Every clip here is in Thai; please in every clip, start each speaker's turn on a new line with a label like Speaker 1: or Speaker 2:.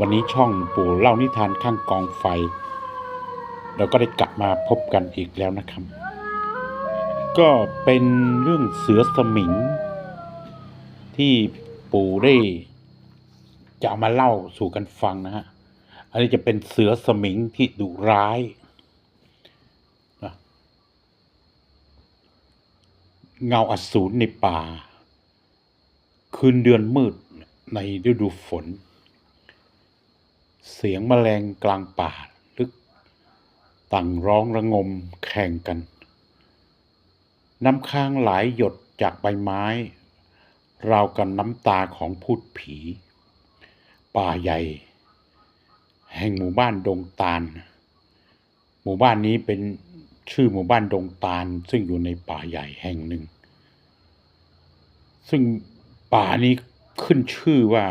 Speaker 1: วันนี้ช่องปู่เล่านิทานข้างกองไฟ เราก็ได้กลับมาพบกันอีกแล้วนะครับ ก็เป็นเรื่องเสือสมิง ที่ปู่ได้จะเอามาเล่าสู่กันฟังนะฮะ อันนี้จะเป็นเสือสมิงที่ดุร้ายนะเงาอสูรในป่า คืนเดือนมืดในฤดูฝน เสียงแมลงกลางป่าลึก ต่างร้องระงมแข่งกัน น้ำค้างไหลายหยดจากใบไม้ ราวกันน้ำตาของพูดผี ป่าใหญ่ แห่งหมู่บ้านดงตาล หมู่บ้านนี้เป็นชื่อหมู่บ้านดงตาล ซึ่งอยู่ในป่าใหญ่แห่งหนึ่ง ซึ่งป่านี้ขึ้นชื่อว่า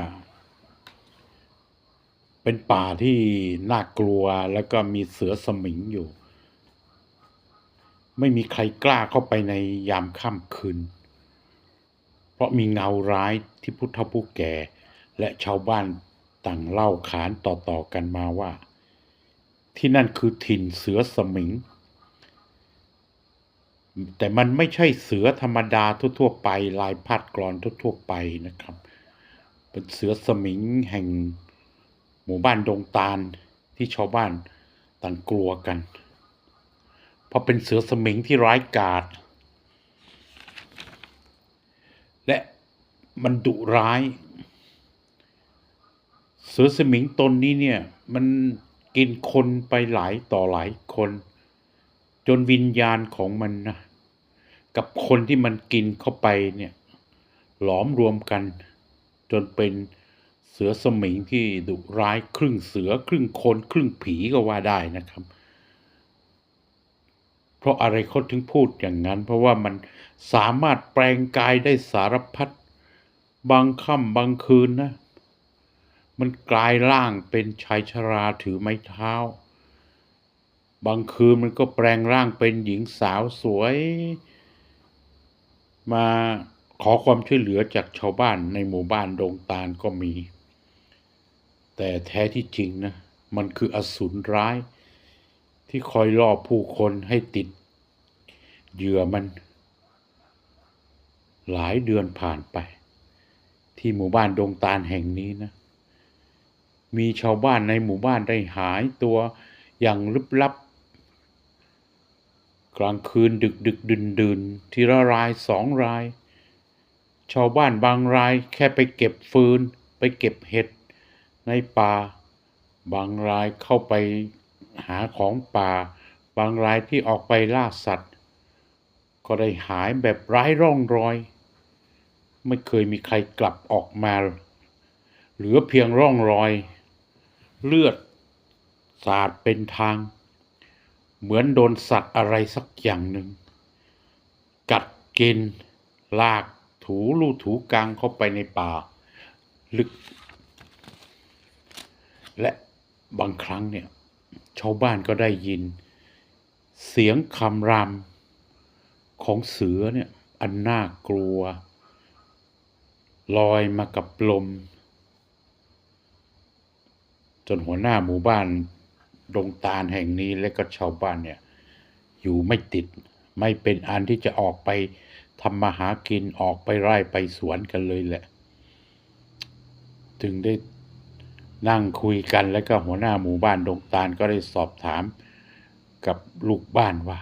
Speaker 1: เป็นป่าที่น่ากลัวแล้วก็มีเสือสมิงอยู่ ไม่มีใครกล้าเข้าไปในยามค่ำคืน เพราะมีเงาร้ายที่พุทธผู้แก่ และชาวบ้านต่างเล่าขานต่อๆกันมาว่า ที่นั่นคือถิ่นเสือสมิง แต่มันไม่ใช่เสือธรรมดาทั่วๆไป ลายพัดกรอนทั่วๆไปนะครับ เป็นเสือสมิงแห่ง หมู่บ้านดงตาลที่ชาวบ้านต่างกลัวกัน เพราะเป็นเสือสมิงที่ร้ายกาจและมันดุร้าย เสือสมิงตนนี้เนี่ยมันกินคนไปหลายต่อหลายคน จนวิญญาณของมันนะกับคนที่มันกินเข้าไปเนี่ยหลอมรวมกัน จนเป็น เสือสมิงที่ดุร้ายครึ่งเสือครึ่งคนครึ่งผีก็ว่าได้นะครับ เพราะอะไรเขาถึงพูดอย่างนั้น เพราะว่ามันสามารถแปลงกายได้สารพัดบางค่ำบางคืนนะ มันกลายร่างเป็นชายชราถือไม้เท้า บางคืนมันก็แปลงร่างเป็นหญิงสาวสวย มาขอความช่วยเหลือจากชาวบ้านในหมู่บ้านดงตาลก็มี แต่แท้ที่จริงนะ มันคืออสูรร้าย ที่คอยล่อผู้คนให้ติดเหยื่อมัน หลายเดือนผ่านไป ที่หมู่บ้านดงตาลแห่งนี้นะ มีชาวบ้านในหมู่บ้านได้หายตัวอย่างลึกลับ กลางคืนดึกดึกดื่นดื่นทีละรายสองราย ชาวบ้านบางรายแค่ไปเก็บฟืน ไปเก็บเห็ด ในป่า บางรายเข้าไปหาของป่า บางรายที่ออกไปล่าสัตว์ ก็ได้หายแบบไร้ร่องรอย ไม่เคยมีใครกลับออกมา เหลือเพียงร่องรอย เลือดสาดเป็นทาง เหมือนโดนสัตว์อะไรสักอย่างหนึ่ง กัดกิน ลากถูลูถูกลางเข้าไปในป่า ลึก และบางครั้งเนี่ยชาวบ้านก็ได้ยิน เสียงคำรามของเสือเนี่ยอันน่ากลัว ลอยมากับลม จนหัวหน้าหมู่บ้านดงตาลแห่งนี้และก็ชาวบ้านเนี่ยอยู่ไม่ติดไม่เป็นอันที่จะออกไปทำมาหากินออกไปไร่ไปสวนกันเลยแหละ ถึงได้ นั่งคุยกันแล้วก็หัวหน้าหมู่บ้านดงตาลก็ได้สอบถามกับลูกบ้านว่า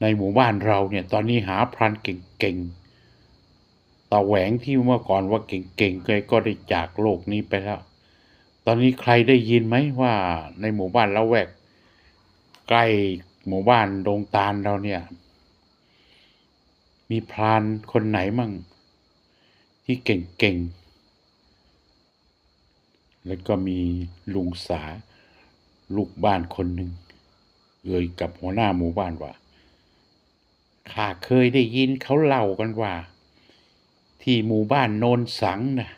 Speaker 1: ในหมู่บ้านเราเนี่ยตอนนี้หาพรานเก่งๆตาแหวงที่เมื่อก่อนว่าเก่งๆก็ก็ได้จากโลกนี้ไปแล้ว ตอนนี้ใครได้ยินไหมว่า ในหมู่บ้านละแวก ใกล้หมู่บ้านดงตาลเราเนี่ย มีพรานคนไหนมั่งที่เก่งๆ แล้วก็มีลุงสาลูกบ้านคนหนึ่งเอ่ยกับหัวหน้าหมู่บ้านว่าข้าเคยได้ยินเขาเล่ากันว่า ที่หมู่บ้านโนนสังนะ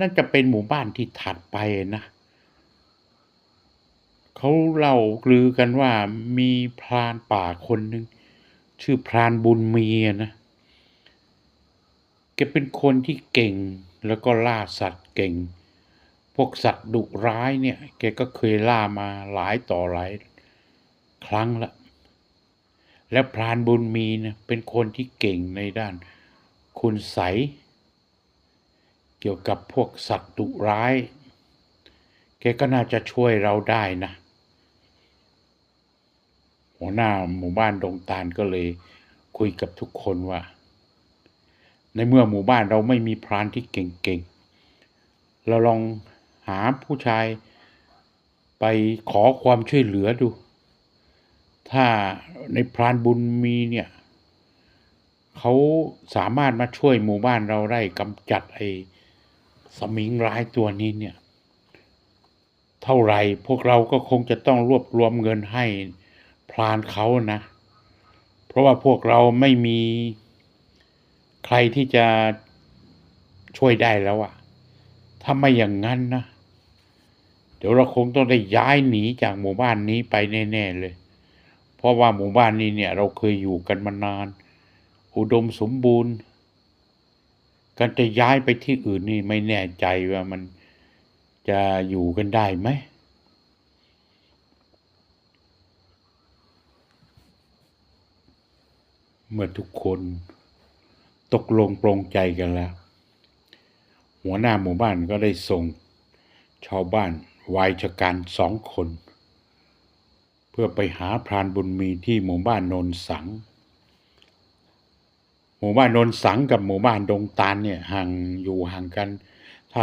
Speaker 1: น่าจะเป็นหมู่บ้านที่ถัดไปนะเขาเล่าลือกันว่ามีพรานป่าคนหนึ่งชื่อพรานบุญมีอะนะแกเป็นคนที่เก่งแล้วก็ล่าสัตว์เก่ง พวกสัตว์ดุร้ายเนี่ย แกก็เคยล่ามาหลายต่อหลายครั้งละ และพรานบุญมีเนี่ยเป็นคนที่เก่งในด้านคุณใสยเกี่ยวกับพวกสัตว์ดุร้าย แกก็น่าจะช่วยเราได้นะ หัวหน้าหมู่บ้านดงตาลก็เลยคุยกับทุกคนว่า ในเมื่อหมู่บ้านเราไม่มีพรานที่เก่งๆ เราลอง หาผู้ชายไปขอความช่วยเหลือดู ถ้าในพรานบุญมีเนี่ยเขาสามารถมาช่วยหมู่บ้านเราได้กำจัดไอ้สมิงร้ายตัวนี้เนี่ย เท่าไหร่พวกเราก็คงจะต้องรวบรวมเงินให้พรานเขานะ เพราะว่าพวกเราไม่มีใครที่จะช่วยได้แล้วอะถ้าไม่อย่างนั้นนะ ดี๋ยวเราคงต้องได้ย้ายหนีจากหมู่บ้านนี้ไปแน่ๆเลย เพราะว่าหมู่บ้านนี้เนี่ย เราเคยอยู่กันมานาน อุดมสมบูรณ์ การจะย้ายไปที่อื่นนี่ไม่แน่ใจว่ามันจะอยู่กันได้ไหมเมื่อทุกคนตกลงปรงใจกันแล้ว หัวหน้าหมู่บ้านก็ได้ส่งชาวบ้าน วายชะกันสองคน เพื่อไปหาพรานบุญมีที่หมู่บ้านโนนสัง หมู่บ้านโนนสังกับหมู่บ้านดงตาลเนี่ยห่างอยู่ห่างกัน ถ้า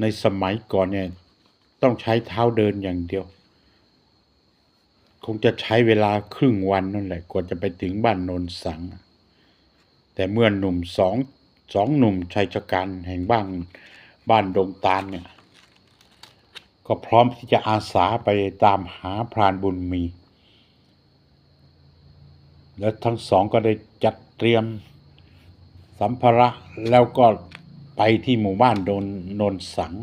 Speaker 1: ในสมัยก่อนเนี่ยต้องใช้เท้าเดินอย่างเดียว คงจะใช้เวลาครึ่งวันนั่นแหละกว่าจะไปถึงบ้านโนนสัง แต่เมื่อหนุ่มสองสองหนุ่มชายชะกันแห่งบ้านบ้านดงตาลเนี่ย ก็พร้อมที่จะอาสาไปตามหาพรานบุญมี และทั้งสองก็ได้จัดเตรียมสัมภาระแล้วก็ไปที่หมู่บ้านโดนนนสัง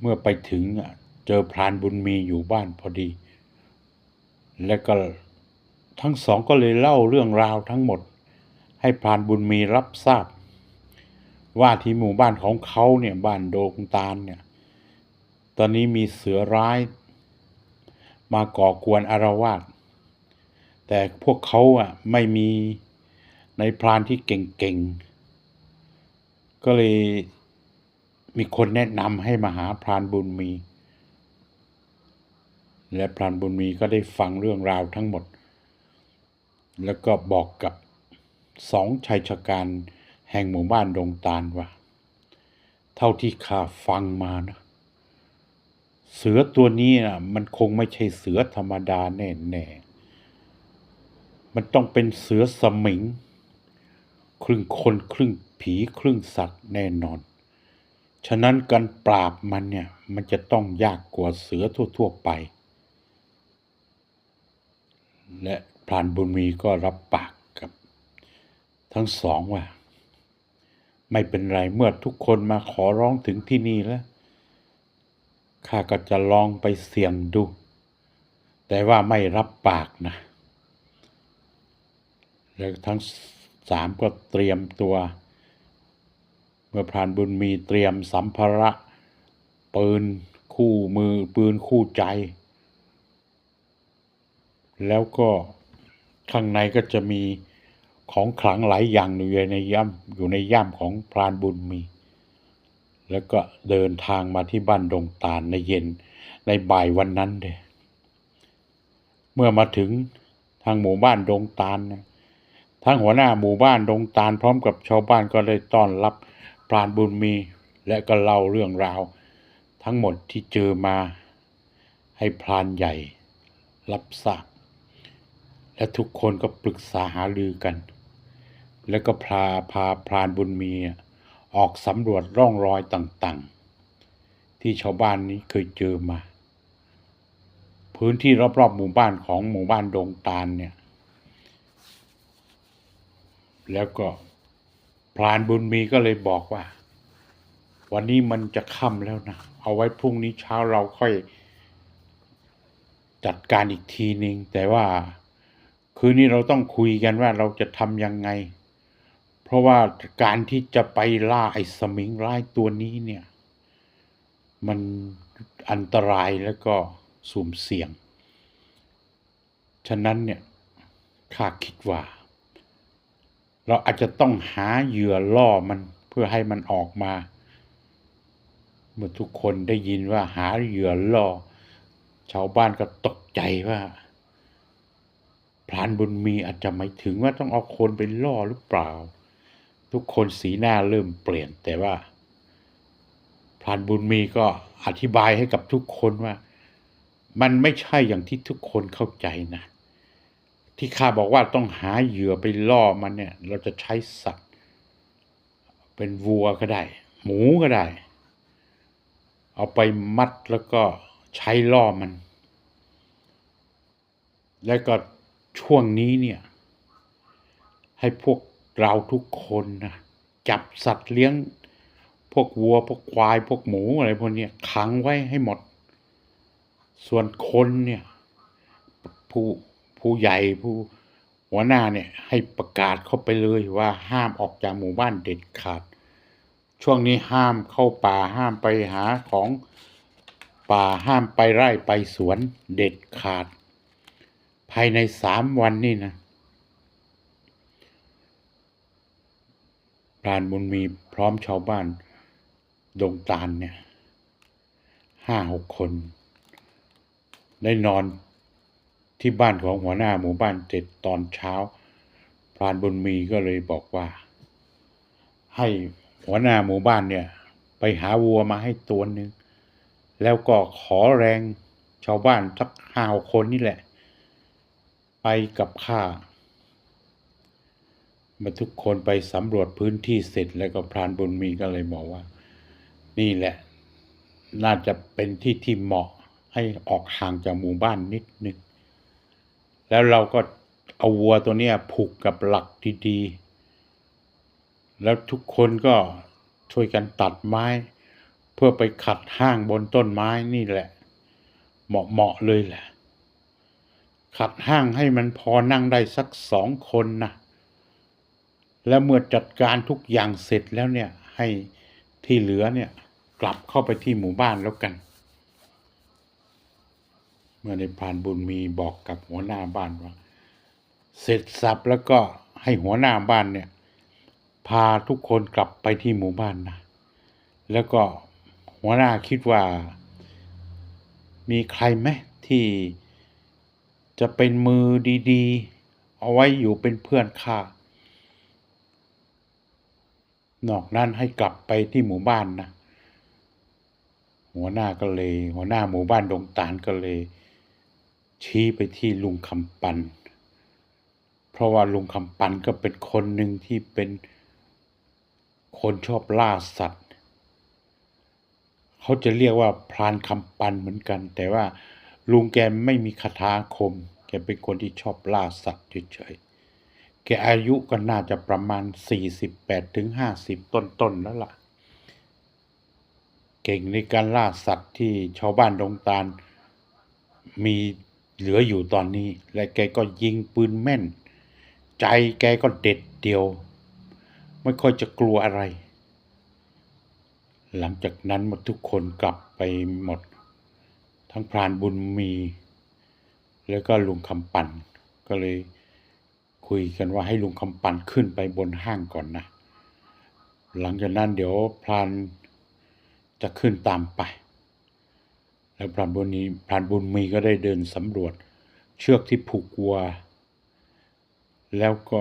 Speaker 1: เมื่อไปถึงเจอพรานบุญมีอยู่บ้านพอดี และก็ทั้งสองก็เลยเล่าเรื่องราวทั้งหมด ให้พรานบุญมีรับทราบ ว่าที่หมู่บ้านของเขาเนี่ยบ้านโดงตาลเนี่ย ตอนนี้มีเสือร้าย มาก่อกวนอารวาสแต่พวกเขาอะไม่มีในพรานที่เก่งๆ ก็เลยมีคนแนะนำให้มาหาพรานบุญมี และพรานบุญมีก็ได้ฟังเรื่องราวทั้งหมด แล้วก็บอกกับสองชายชะการแห่งหมู่บ้านดงตาลว่า เท่าที่ข้าฟังมานะ เสือตัวนี้นะมันคงไม่ใช่เสือธรรมดาแน่ๆ มันต้องเป็นเสือสมิง ครึ่งคนครึ่งผีครึ่งสัตว์แน่นอน ฉะนั้นการปราบมันเนี่ย มันจะต้องยากกว่าเสือทั่ว ๆ ไป และพรานบุญมีก็รับปากกับ ทั้งสองว่า ไม่เป็นไรเมื่อทุกคนมาขอร้องถึงที่นี่แล้ว ข้าก็จะลองไปเสี่ยงดู แต่ว่าไม่รับปากนะ แล้วทั้งสามก็เตรียมตัว เมื่อพรานบุญมีเตรียมสัมภาระปืนคู่มือปืนคู่ใจ แล้วก็ข้างในก็จะมีของขลังหลายอย่างอยู่ในย่ำอยู่ในย่ามของพรานบุญมี แล้วก็เดินทางมาที่บ้านดงตาลในเย็นในบ่ายวันนั้นเลยเมื่อมาถึงทางหมู่บ้านดงตาลนะทั้งหัวหน้าหมู่บ้านดงตาลพร้อมกับชาวบ้านก็ได้ต้อนรับพรานบุญมี และก็เล่าเรื่องราว ทั้งหมดที่เจอมาให้พรานใหญ่ รับทราบและทุกคนก็ปรึกษาหารือกัน แล้วก็พาพาพรานบุญมีอ ออกสำรวจร่องรอยต่างๆ ที่ชาวบ้านนี้เคยเจอมา พื้นที่รอบๆหมู่บ้านของหมู่บ้านดงตาลเนี่ย แล้วก็พรานบุญมีก็เลยบอกว่า วันนี้มันจะค่ำแล้วนะ เอาไว้พรุ่งนี้เช้าเราค่อยจัดการอีกทีหนึ่งแต่ว่าคืนนี้เราต้องคุยกันว่าเราจะทำยังไง เพราะว่าการที่จะไปล่าไอ้สมิงร้ายตัวนี้เนี่ย มันอันตรายแล้วก็สุ่มเสี่ยง ฉะนั้นเนี่ยข้าคิดว่า เราอาจจะต้องหาเหยื่อล่อมันเพื่อให้มันออกมา เมื่อทุกคนได้ยินว่าหาเหยื่อล่อ ชาวบ้านก็ตกใจว่าพรานบุญมีอาจจะไม่ถึงว่าต้องเอาคนไปล่อหรือเปล่า ทุกคนสีหน้าเริ่มเปลี่ยน แต่ว่าพรานบุญมีก็อธิบายให้กับทุกคนว่า มันไม่ใช่อย่างที่ทุกคนเข้าใจนะ ที่ข้าบอกว่าต้องหาเหยื่อไปล่อมันเนี่ย เราจะใช้สัตว์ เป็นวัวก็ได้ หมูก็ได้ เอาไปมัดแล้วก็ใช้ล่อมัน แล้วก็ช่วงนี้เนี่ย ให้พวก เราทุกคนนะจับสัตว์เลี้ยง พวกวัวพวกควายพวกหมูอะไรพวกนี้ขังไว้ให้หมด ส่วนคนเนี่ยผู้ผู้ใหญ่ผู้หัวหน้าเนี่ยให้ประกาศเข้าไปเลยว่าห้ามออกจากหมู่บ้านเด็ดขาด ช่วงนี้ห้ามเข้าป่าห้ามไปหาของป่าห้ามไปไร่ไปสวนเด็ดขาด ภายในสามวันนี่นะพรานบุญมีพร้อมชาวบ้าน ดงตาลเนี่ยห้าหกคน ได้นอนที่บ้านของหัวหน้าหมู่บ้านเจ็ดตอนเช้า พรานบุญมีก็เลยบอกว่า ให้หัวหน้าหมู่บ้านเนี่ย ไปหาวัวมาให้ตัวหนึ่งแล้วก็ขอแรงชาวบ้านสักห้าคนนี่แหละ ไปกับข้า มื่อทุกคนไปสำรวจพื้นที่เสร็จแล้วก็พรานบุญมีก็เลยบอกว่า นี่แหละ น่าจะเป็นที่ที่เหมาะให้ออกห่างจากหมู่บ้านนิดนึงแล้วเราก็เอาวัวตัวเนี้ยผูกกับหลักดีๆ แล้วทุกคนก็ช่วยกันตัดไม้ เพื่อไปขัดห้างบนต้นไม้นี่แหละ เหมาะๆเลยแหละ ขัดห้างให้มันพอนั่งได้สักสองคนนะ แล้วเมื่อจัดการทุกอย่างเสร็จแล้วเนี่ยให้ที่เหลือเนี่ยกลับเข้าไปที่หมู่บ้านแล้วกัน เมื่อในพานบุญมีบอกกับหัวหน้าบ้านว่า เสร็จสับแล้วก็ให้หัวหน้าบ้านเนี่ยพาทุกคนกลับไปที่หมู่บ้านนะ แล้วก็หัวหน้าคิดว่า มีใครไหมที่จะเป็นมือดี ๆ เอาไว้อยู่เป็นเพื่อนข้า นอกนั้นให้กลับไปที่หมู่บ้านนะหัวหน้าก็เลย หัวหน้าหมู่บ้านดงตาลก็เลย ชี้ไปที่ลุงคำปัน เพราะว่าลุงคำปันก็เป็นคนหนึ่งที่เป็นคนชอบล่าสัตว์ เขาจะเรียกว่าพรานคำปันเหมือนกัน แต่ว่าลุงแกไม่มีคาถาอาคม แกเป็นคนที่ชอบล่าสัตว์เฉยๆ แกอายุก็น่าจะประมาณ 48ถึง50ต้นๆแล้วล่ะ เก่งในการล่าสัตว์ที่ชาวบ้านดงตาล มีเหลืออยู่ตอนนี้ และแกก็ยิงปืนแม่น ใจแกก็เด็ดเดียว ไม่ค่อยจะกลัวอะไร หลังจากนั้นหมดทุกคนกลับไปหมด ทั้งพรานบุญมี แล้วก็ลุงคำปั่นก็เลย คุยกันว่าให้ลุงคำปันขึ้นไปบนห้างก่อนนะ หลังจากนั้นเดี๋ยวพรานจะขึ้นตามไป แล้วพรานบุญนี้พรานบุญมีก็ได้เดินสำรวจ เชือกที่ผูกวัว แล้วก็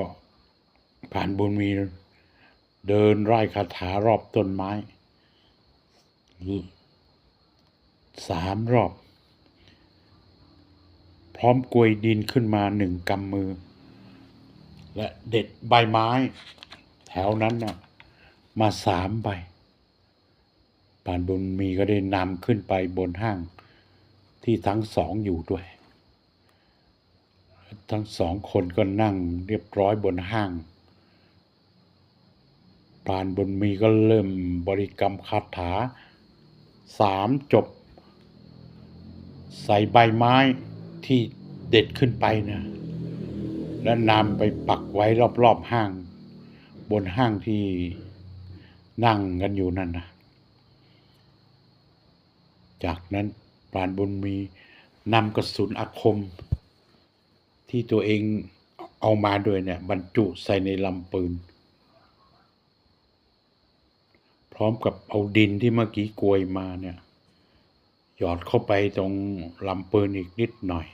Speaker 1: พรานบุญมีเดินไร่คาถารอบต้นไม้สามรอบ พร้อมกลวยดินขึ้นมาหนึ่งกำมือ และเด็ดใบไม้ แถวนั้นน่ะมาสามใบปานบุญมีก็ได้นำขึ้นไปบนห้างที่ทั้งสองอยู่ด้วย ทั้งสองคนก็นั่งเรียบร้อยบนห้างปานบุญมีก็เริ่มบริกรรมคาถาสามจบ ใส่ใบไม้ที่เด็ดขึ้นไปนะ และนำไปปักไว้รอบๆห้าง บนห้างที่นั่งกันอยู่นั่นนะจากนั้นปราณบุญมีนำกระสุนอาคม ที่ตัวเองเอามาด้วยเนี่ยบรรจุใส่ในลำปืน พร้อมกับเอาดินที่เมื่อกี้กวยมาเนี่ย หยอดเข้าไปตรงลำปืนอีกนิดหน่อย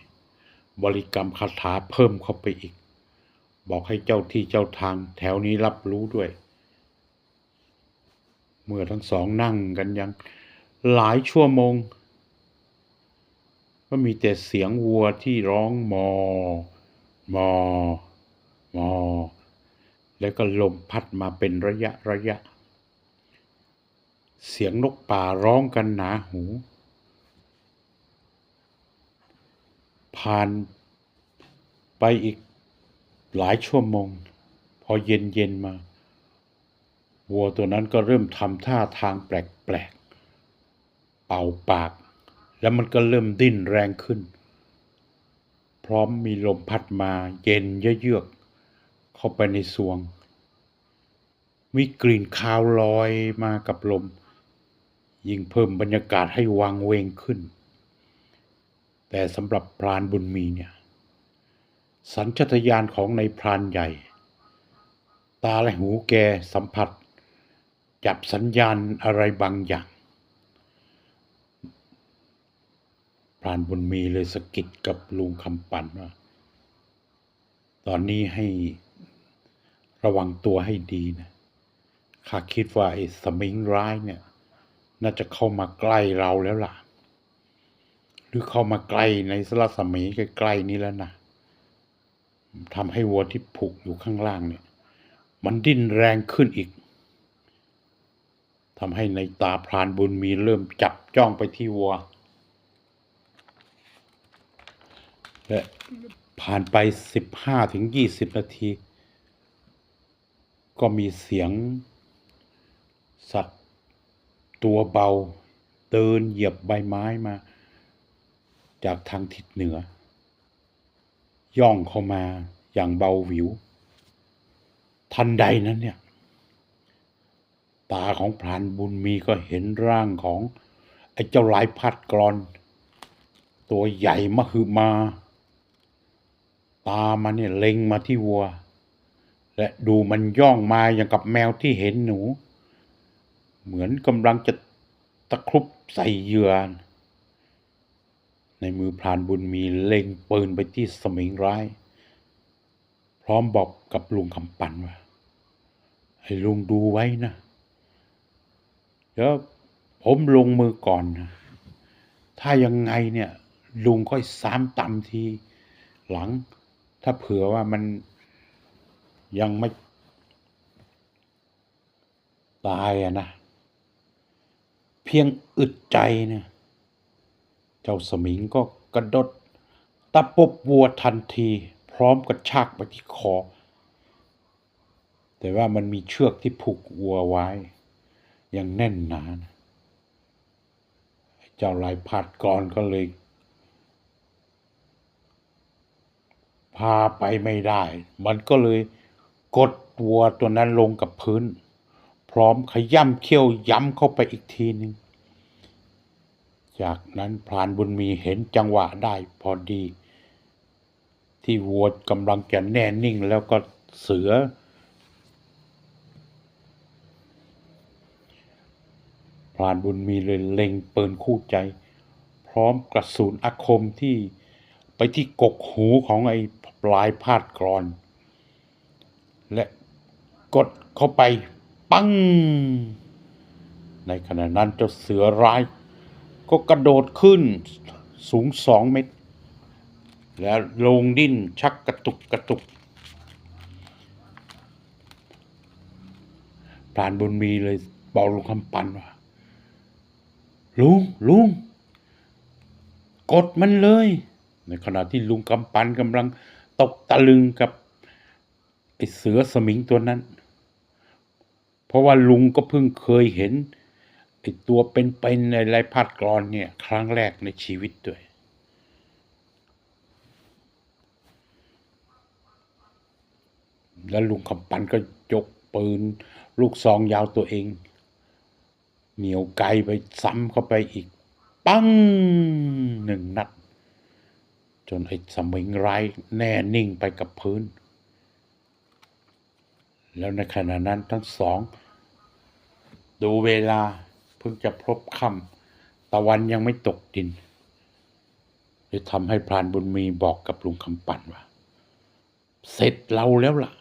Speaker 1: บริกรรมคาถาเพิ่มเข้าไปอีก บอกให้เจ้าที่เจ้าทางแถวนี้รับรู้ด้วย เมื่อทั้งสองนั่งกันยังหลายชั่วโมง ก็มีแต่เสียงวัวที่ร้องมอ มอ มอ แล้วก็ลมพัดมาเป็นระยะระยะ เสียงนกป่าร้องกันหนาหู ผ่านไปอีกหลายชั่วโมง พอเย็นเย็นๆมาวัวตัวนั้นก็เริ่มทำท่าทางแปลกๆ เป่าปาก แล้วมันก็เริ่มดิ้นแรงขึ้น พร้อมมีลมพัดมาเย็นเยือกเข้าไปในสวง มีกลิ่นคาวลอยมากับลม ยิ่งเพิ่มบรรยากาศให้วังเวงขึ้น แต่สำหรับพรานบุญมีเนี่ย สัญชาตญาณของในพรานใหญ่ ตาและหูแกสัมผัส จับสัญญาณอะไรบางอย่าง พรานบุญมีเลยสะกิดกับลุงคำปันว่า ตอนนี้ให้ระวังตัวให้ดีนะข้าคิดว่าไอ้สมิงร้ายเนี่ย น่าจะเข้ามาใกล้เราแล้วล่ะ รือเข้ามาใกล้ในสลัสมีใกล้ๆนี้แล้วนะทำให้วัวที่ผูกอยู่ข้างล่างเนี่ย มันดิ้นแรงขึ้นอีกทำให้ในตาพรานบุญมีเริ่มจับจ้องไปที่วัว และผ่านไปสิบห้าถึงยี่สิบนาที ก็มีเสียง สัตว์ตัวเบาเดินเหยียบใบไม้มา จากทางทิศเหนือ ย่องเข้ามาอย่างเบาหวิว ทันใดนั้นเนี่ย ตาของพรานบุญมีก็เห็นร่างของ ไอ้เจ้าลายพัดกรอน ตัวใหญ่มหึมา ตามันเนี่ยเล็งมาที่วัว และดูมันย่องมาอย่างกับแมวที่เห็นหนู เหมือนกำลังจะตะครุบใส่เหยื่อ ในมือพรานบุญมีเล็งปืนไปที่สมิงร้าย พร้อมบอกกับลุงคำปันว่าให้ลุงดูไว้นะเดี๋ยวผมลงมือก่อนนะถ้ายังไงเนี่ย ลุงค่อยซ้ำตำทีหลัง ถ้าเผื่อว่ามันยังไม่ตายอะนะ เพียงอึดใจเนี่ย เจ้าสมิงก็กระโดดตะปบวัวทันที พร้อมกับชากไปที่คอ แต่ว่ามันมีเชือกที่ผูกวัวไว้ ยังแน่นหนานะเจ้าลายพัดกรก็เลย พาไปไม่ได้ มันก็เลยกดวัวตัวนั้นลงกับพื้น พร้อมขย่ำเขี้ยวย้ำเข้าไปอีกทีหนึ่ง จากนั้นพรานบุญมีเห็นจังหวะได้พอดี ที่วัวกำลังจะแน่นิ่งแล้วก็เสือ พรานบุญมีเลยเล็งปืนคู่ใจ พร้อมกระสุนอาคมที่ไปที่กกหูของไอ้ปลายพาดกรอน และกดเข้าไป ปัง ในขณะนั้นเจ้าเสือร้าย ก็กระโดดขึ้นสูงสองเมตร แล้วลงดิ้นชักกระตุกกระตุกพรานบุญมีเลยบอกลุงคำปันว่าลุงลุงกดมันเลย ในขณะที่ลุงกำปันกำลังตกตะลึงกับไอเสือสมิงตัวนั้น เพราะว่าลุงก็เพิ่งเคยเห็น ไอ้ตัวเป็นๆในลายพัดกรอนเนี่ย ครั้งแรกในชีวิตด้วย แล้วลุงคำปันก็ยกปืน ลูกซองยาวตัวเอง เหนียวไกลไปซ้ำเข้าไปอีก ปังหนึ่งนัด จนไอ้สมิงร้ายแน่นิ่งไปกับพื้น แล้วในขณะนั้นทั้งสอง ดูเวลา พิ่งจะพบค่ำตะวันยังไม่ตกดินเลยทำให้พรานบุญมีบอกกับลุงคำปั่นว่า เสร็จเราแล้วล่ะ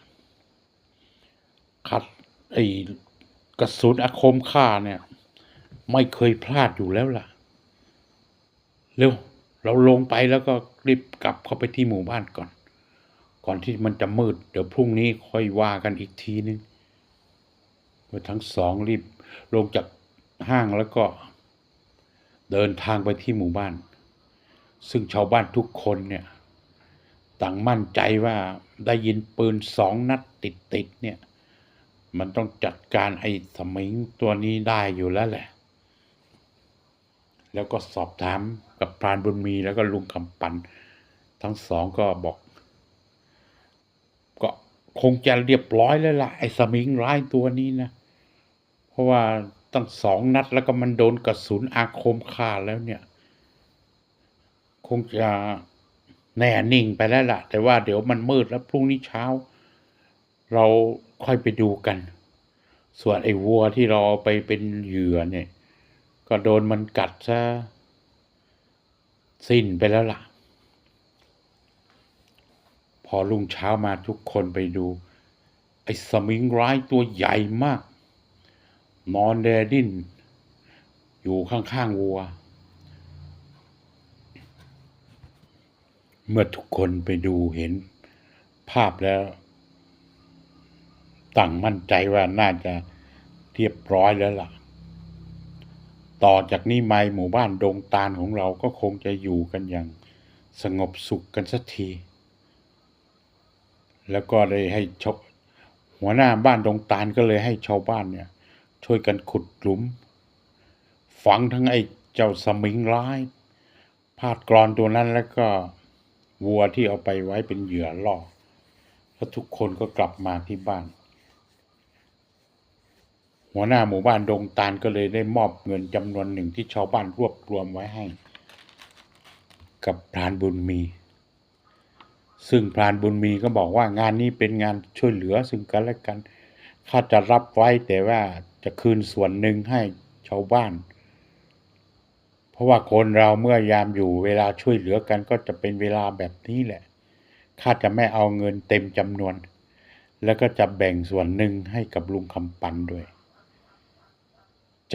Speaker 1: คัดไอ้กระสุนอาคมฆ่าเนี่ย ไม่เคยพลาดอยู่แล้วล่ะ เร็ว เราลงไปแล้วก็รีบกลับเข้าไปที่หมู่บ้านก่อน ก่อนที่มันจะมืด เดี๋ยวพรุ่งนี้ค่อยว่ากันอีกทีนึงเมื่อทั้งสองรีบลงจาก ห้างแล้วก็เดินทางไปที่หมู่บ้าน ซึ่งชาวบ้านทุกคนเนี่ยต่างมั่นใจว่าได้ยินปืนสองนัดติดติดเนี่ย มันต้องจัดการไอ้สมิงตัวนี้ได้อยู่แล้วแหละ แล้วก็สอบถามกับพรานบุญมีแล้วก็ลุงคำปัน ทั้งสองก็บอก ก็คงจะเรียบร้อยแล้วล่ะไอ้สมิงร้ายตัวนี้นะ เพราะว่า ตั้งสองนัดแล้วก็มันโดนกระสุนอาคมฆ่าแล้วเนี่ย คงจะแน่นิ่งไปแล้วล่ะ แต่ว่าเดี๋ยวมันมืดแล้วพรุ่งนี้เช้า เราค่อยไปดูกัน ส่วนไอ้วัวที่เราไปเป็นเหยื่อเนี่ย ก็โดนมันกัดซะสิ้นไปแล้วล่ะ พอรุ่งเช้ามาทุกคนไปดู ไอ้สมิงร้ายตัวใหญ่มาก นอนแดดิ้นอยู่ข้างๆวัว เมื่อทุกคนไปดูเห็นภาพแล้ว ต่างมั่นใจว่าน่าจะเรียบร้อยแล้วล่ะ ต่อจากนี้ไปหมู่บ้านดงตาลของเราก็คงจะอยู่กันอย่างสงบสุขกันสักที แล้วก็เลยให้ชาวหัวหน้าบ้านดงตาลก็เลยให้ชาวบ้านเนี่ย ช่วยกันขุดหลุม ฝังทั้งไอ้เจ้าสมิงร้ายพาดกรอนตัวนั้นแล้วก็วัวที่เอาไปไว้เป็นเหยื่อล่อแล้วทุกคนก็กลับมาที่บ้าน หัวหน้าหมู่บ้านดงตาลก็เลยได้มอบเงินจำนวนหนึ่งที่ชาวบ้านรวบรวมไว้ให้ กับพรานบุญมี ซึ่งพรานบุญมีก็บอกว่างานนี้เป็นงานช่วยเหลือซึ่งกันและกัน ข้าจะรับไว้แต่ว่าจะคืนส่วนหนึ่งให้ชาวบ้าน เพราะว่าคนเราเมื่อยามอยู่เวลาช่วยเหลือกันก็จะเป็นเวลาแบบนี้แหละข้าจะไม่เอาเงินเต็มจำนวน แล้วก็จะแบ่งส่วนหนึ่งให้กับลุงคำปันด้วย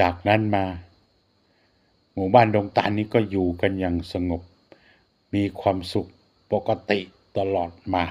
Speaker 1: จากนั้นมา หมู่บ้านดงตาลนี้ก็อยู่กันอย่างสงบ มีความสุขปกติตลอดมา